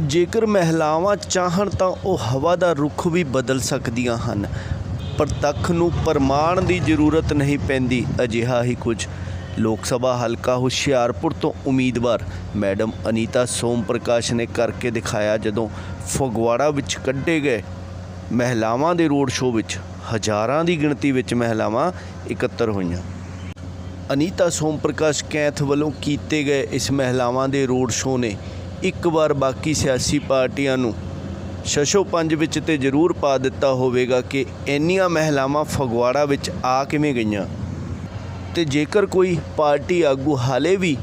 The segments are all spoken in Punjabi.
ਜੇਕਰ ਮਹਿਲਾਵਾਂ ਚਾਹਣ ਤਾਂ ਉਹ ਹਵਾ ਦਾ ਰੁਖ ਵੀ ਬਦਲ ਸਕਦੀਆਂ ਹਨ। ਪ੍ਰਤੱਖ ਨੂੰ ਪ੍ਰਮਾਣ ਦੀ ਜ਼ਰੂਰਤ ਨਹੀਂ ਪੈਂਦੀ, ਅਜਿਹਾ ਹੀ ਕੁਝ। ਲੋਕ ਸਭਾ ਹਲਕਾ ਹੁਸ਼ਿਆਰਪੁਰ ਤੋਂ ਉਮੀਦਵਾਰ ਮੈਡਮ ਅਨੀਤਾ ਸੋਮ ਪ੍ਰਕਾਸ਼ ਨੇ ਕਰਕੇ ਦਿਖਾਇਆ ਜਦੋਂ ਫਗਵਾੜਾ ਵਿੱਚ ਕੱਢੇ ਗਏ ਮਹਿਲਾਵਾਂ ਦੇ ਰੋਡ ਸ਼ੋਅ ਵਿੱਚ। ਹਜ਼ਾਰਾਂ ਦੀ ਗਿਣਤੀ ਵਿੱਚ ਮਹਿਲਾਵਾਂ ਇਕੱਤਰ ਹੋਈਆਂ। ਅਨੀਤਾ ਸੋਮ ਪ੍ਰਕਾਸ਼ ਕੈਂਥ ਵੱਲੋਂ ਕੀਤੇ ਗਏ ਇਸ ਮਹਿਲਾਵਾਂ ਦੇ ਰੋਡ ਸ਼ੋਅ ਨੇ ਇੱਕ ਵਾਰ ਬਾਕੀ ਸਿਆਸੀ ਪਾਰਟੀਆਂ ਨੂੰ ਸ਼ਸ਼ੋ ਪੰਜ ਵਿੱਚ ਤੇ ਜ਼ਰੂਰ ਪਾ ਦਿੱਤਾ ਹੋਵੇਗਾ ਕਿ ਇੰਨੀਆਂ ਮਹਿਲਾਵਾਂ ਫਗਵਾੜਾ ਵਿੱਚ ਆ ਕਿਵੇਂ ਗਈਆਂ। ਤੇ ਜੇਕਰ ਕੋਈ ਪਾਰਟੀ ਆਗੂ ਹਾਲੇ ਵੀ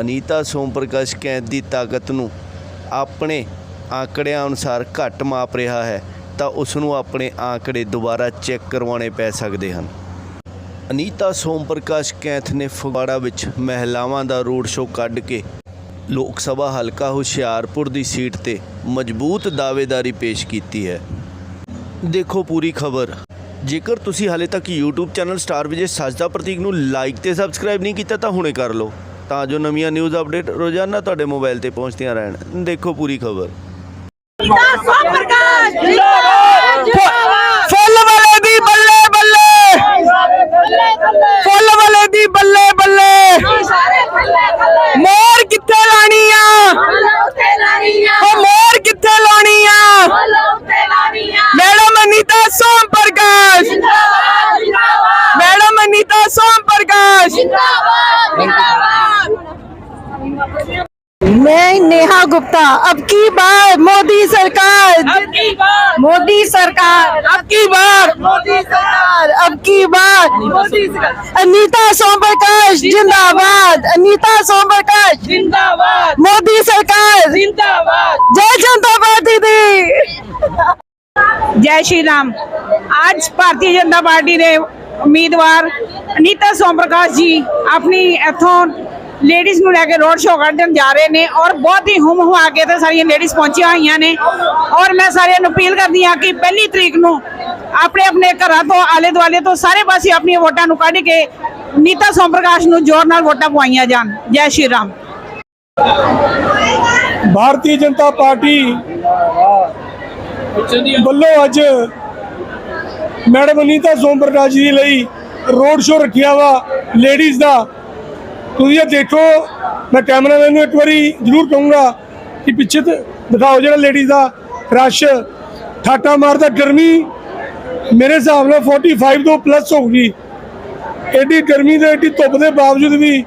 ਅਨੀਤਾ ਸੋਮ ਪ੍ਰਕਾਸ਼ ਕੈਂਥ ਦੀ ਤਾਕਤ ਨੂੰ ਆਪਣੇ ਆંકੜਿਆਂ ਅਨੁਸਾਰ ਘੱਟ ਮਾਪ ਰਿਹਾ ਹੈ, ਤਾਂ ਉਸ ਨੂੰ ਆਪਣੇ ਆંકੜੇ ਦੁਬਾਰਾ ਚੈੱਕ ਕਰਵਾਉਣੇ ਪੈ ਸਕਦੇ ਹਨ। ਅਨੀਤਾ ਸੋਮ ਪ੍ਰਕਾਸ਼ ਕੈਂਥ ਨੇ ਫਗਵਾੜਾ ਵਿੱਚ ਮਹਿਲਾਵਾਂ ਦਾ ਰੋਡ ਸ਼ੋਅ ਕੱਢ ਕੇ ਲੋਕ ਸਭਾ ਹਲਕਾ ਹੁਸ਼ਿਆਰਪੁਰ ਦੀ ਸੀਟ ਤੇ ਮਜ਼ਬੂਤ ਦਾਅਵੇਦਾਰੀ ਪੇਸ਼ ਕੀਤੀ ਹੈ। ਦੇਖੋ ਪੂਰੀ ਖਬਰ। ਜੇਕਰ ਤੁਸੀਂ ਹਾਲੇ ਤੱਕ YouTube channel star Vijay Sajda Prateek ਨੂੰ ਲਾਈਕ ਤੇ ਸਬਸਕ੍ਰਾਈਬ ਨਹੀਂ ਕੀਤਾ ਤਾਂ ਹੁਣੇ ਕਰ ਲਓ। ਤਾਂ ਜੋ ਨਵੀਆਂ ਨਿਊਜ਼ ਅਪਡੇਟ ਰੋਜ਼ਾਨਾ ਤੁਹਾਡੇ ਮੋਬਾਈਲ ਤੇ ਪਹੁੰਚਦੀਆਂ ਰਹਿਣ। ਦੇਖੋ ਪੂਰੀ ਖਬਰ। मैं नेहा गुप्ता अब की बार मोदी सरकार? अब की बार। मोदी सरकार। अब की बार। मोदी सरकार। अब की बार। अनीता सोम प्रकाश जिंदाबाद। अनीता सोम प्रकाश जिंदाबाद। मोदी सरकार। जिंदाबाद। जय जनता पार्टी दी। जय श्री राम। आज भारतीय जनता पार्टी ने ਉਮੀਦਵਾਰ ਅਨੀਤਾ ਸੋਮ ਪ੍ਰਕਾਸ਼ ਜੀ ਆਪਣੀ ਇੱਥੋਂ ਲੇਡੀਜ਼ ਨੂੰ ਲੈ ਕੇ ਰੋਡ ਸ਼ੋਅ ਕੱਢਣ ਜਾ ਰਹੇ ਨੇ ਔਰ ਬਹੁਤ ਹੀ ਹੁਮ ਹੁਆ ਕੇ ਤੇ ਸਾਰੀਆਂ ਲੇਡੀਜ਼ ਪਹੁੰਚੀਆਂ ਹੋਈਆਂ ਨੇ। ਔਰ ਮੈਂ ਸਾਰਿਆਂ ਨੂੰ ਅਪੀਲ ਕਰਦੀ ਹਾਂ ਕਿ ਪਹਿਲੀ ਤਰੀਕ ਨੂੰ ਆਪਣੇ ਆਪਣੇ ਘਰਾਂ ਤੋਂ, ਆਲੇ ਦੁਆਲੇ ਤੋਂ ਸਾਰੇ ਪਾਸੇ ਆਪਣੀਆਂ ਵੋਟਾਂ ਨੂੰ ਕੱਢ ਕੇ ਅਨੀਤਾ ਸੋਮ ਪ੍ਰਕਾਸ਼ ਨੂੰ ਜ਼ੋਰ ਨਾਲ ਵੋਟਾਂ ਪਵਾਈਆਂ ਜਾਣ। ਜੈ ਸ਼੍ਰੀ ਰਾਮ। ਭਾਰਤੀ ਜਨਤਾ ਪਾਰਟੀ ਵੱਲੋਂ ਅੱਜ ਮੈਡਮ ਅਨੀਤਾ ਸੋਮ ਪ੍ਰਕਾਸ਼ ਜੀ ਲਈ ਰੋਡ ਸ਼ੋਅ ਰੱਖਿਆ ਵਾ ਲੇਡੀਜ਼ ਦਾ। ਤੁਸੀਂ ਇਹ ਦੇਖੋ, ਮੈਂ ਕੈਮਰਾਮੈਨ ਨੂੰ ਇੱਕ ਵਾਰੀ ਜ਼ਰੂਰ ਕਹੂੰਗਾ ਕਿ ਪਿੱਛੇ ਦਿਖਾਓ ਜਿਹੜਾ ਲੇਡੀਜ਼ ਦਾ ਰਸ਼ ਠਾਟਾ ਮਾਰਦਾ। ਗਰਮੀ ਮੇਰੇ ਹਿਸਾਬ ਨਾਲ 45 ਤੋਂ ਪਲੱਸ ਹੋਊਗੀ ਐਡੀ ਗਰਮੀ ਦੇ ਐਡੀ ਧੁੱਪ ਦੇ ਬਾਵਜੂਦ ਵੀ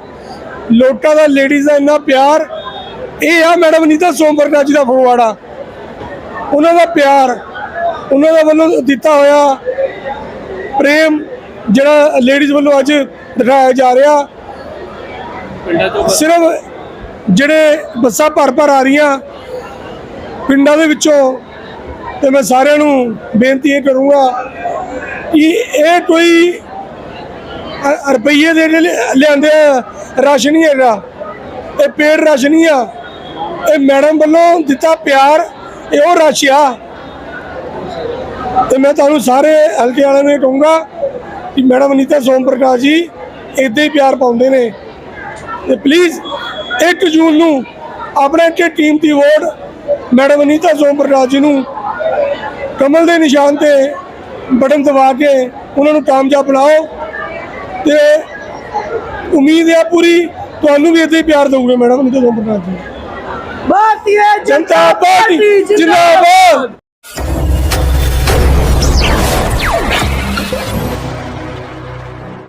ਲੋਕਾਂ ਦਾ ਲੇਡੀਜ਼ ਦਾ ਇੰਨਾ ਪਿਆਰ, ਇਹ ਆ ਮੈਡਮ ਅਨੀਤਾ ਸੋਮ ਪ੍ਰਕਾਸ਼ ਜੀ ਦਾ ਫਗਵਾੜਾ। ਉਹਨਾਂ ਦਾ ਪਿਆਰ, ਉਹਨਾਂ ਦਾ ਵੱਲੋਂ ਦਿੱਤਾ ਹੋਇਆ ਪ੍ਰੇਮ ਜਿਹੜਾ ਲੇਡੀਜ਼ ਵੱਲੋਂ ਅੱਜ ਦਿਖਾਇਆ ਜਾ ਰਿਹਾ, ਸਿਰਫ ਜਿਹੜੇ ਬੱਸਾਂ ਭਰ ਭਰ ਆ ਰਹੀਆਂ ਪਿੰਡਾਂ ਦੇ ਵਿੱਚੋਂ, ਤੇ ਮੈਂ ਸਾਰਿਆਂ ਨੂੰ ਬੇਨਤੀ ਇਹ ਕਰੂੰਗਾ ਕਿ ਇਹ ਕੋਈ ਰੁਪਈਏ ਦੇ ਲਿ- ਲਿਆਂਦੇ ਰਾਸ਼ਨ ਨਹੀਂ ਹੈਗਾ। ਇਹ ਪੇੜ ਰਾਸ਼ਨ ਨਹੀਂ ਆ। ਇਹ ਮੈਡਮ ਵੱਲੋਂ ਦਿੱਤਾ ਪਿਆਰ, ਇਹ ਉਹ ਰਸ਼ ਆ। ਤੇ ਮੈਂ ਤੁਹਾਨੂੰ ਸਾਰੇ ਹਲਕੇ ਵਾਲਿਆਂ ਨੂੰ ਕਹੂੰਗਾ ਕਿ ਮੈਡਮ ਅਨੀਤਾ ਸੋਮ ਪ੍ਰਕਾਸ਼ ਜੀ ਇਦਾਂ ਹੀ ਪਿਆਰ ਪਾਉਂਦੇ ਨੇ। ਤੇ ਪਲੀਜ਼ 1 ਜੂਨ ਨੂੰ ਆਪਣੇ ਕਿ ਟੀਮ ਦੀ ਵੋਟ ਮੈਡਮ ਅਨੀਤਾ ਸੋਮ ਪ੍ਰਕਾਸ਼ ਜੀ ਨੂੰ ਕਮਲ ਦੇ ਨਿਸ਼ਾਨ ਤੇ ਬਟਨ ਦਬਾ ਕੇ ਉਹਨਾਂ ਨੂੰ ਕਾਮਯਾਬ ਬਣਾਓ ਤੇ ਉਮੀਦ ਹੈ ਪੂਰੀ ਤੁਹਾਨੂੰ ਵੀ ਇਦਾਂ ਹੀ ਪਿਆਰ ਦਊਗੇ ਮੈਡਮ ਅਨੀਤਾ ਸੋਮ ਪ੍ਰਕਾਸ਼ ਜੀ। ਭਾਰਤੀ ਜਨਤਾ ਪਾਰਟੀ ਜਿੰਦਾਬਾਦ।